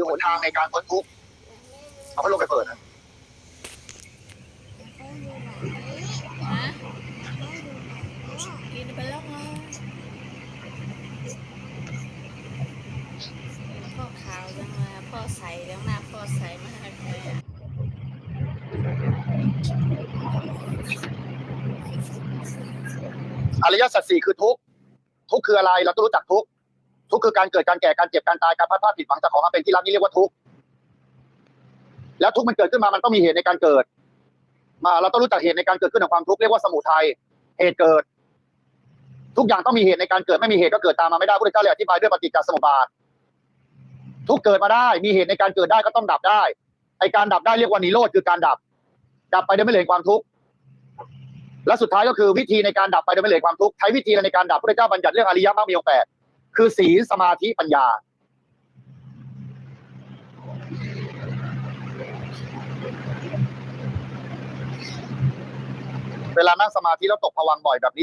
คือหนทางในการพ้นทุกข์เอาพัดลมไปเปิดนะฮะกินไปแล้วไงพ่อขาวจังเลยพ่อใสจังหน้าพ่อใสมากเลยอะอริยสัจสี่คือทุกข์ทุกข์คืออะไรเราต้องรู้จักทุกข์ ทุกข์คือการเกิดการแก่การเจ็บการตายการพลาดพลาดผิดหวังจากของอันเป็นที่รักนี่เรียกว่าทุกข์แล้วทุกข์มันเกิดขึ้นมามันต้องมีเหตุในการเกิด มาเราต้องรู้จักเหตุในการเกิดขึ้นของความทุกข์เรียกว่าสมุทัยเหตุเกิด ทุกอย่างต้องมีเหตุในการเกิด ไม่มีเหตุก็เกิดตามมาไม่ได้พระเจ้าเลยอธิบายด้วยปฏิจจสมุปบาท ทุกข์เกิดมาได้ มีเหตุในการเกิดได้ก็ต้องดับได้ไอการดับได้เรียกว่านิโรธคือการดับ ดับไปโดยไม่เหลือความทุกข์และสุดท้ายก็คือวิธีในการดับไปโดยไม่เหลือความทุกข์ใช้วิธีในการดับพระเจ้าบัญญัติเรื่องอริยมรรคมีองค์แปด คือศีลสมาธิปัญญา เวลานั่งสมาธิแล้วตกผวังบ่อยแบบนี้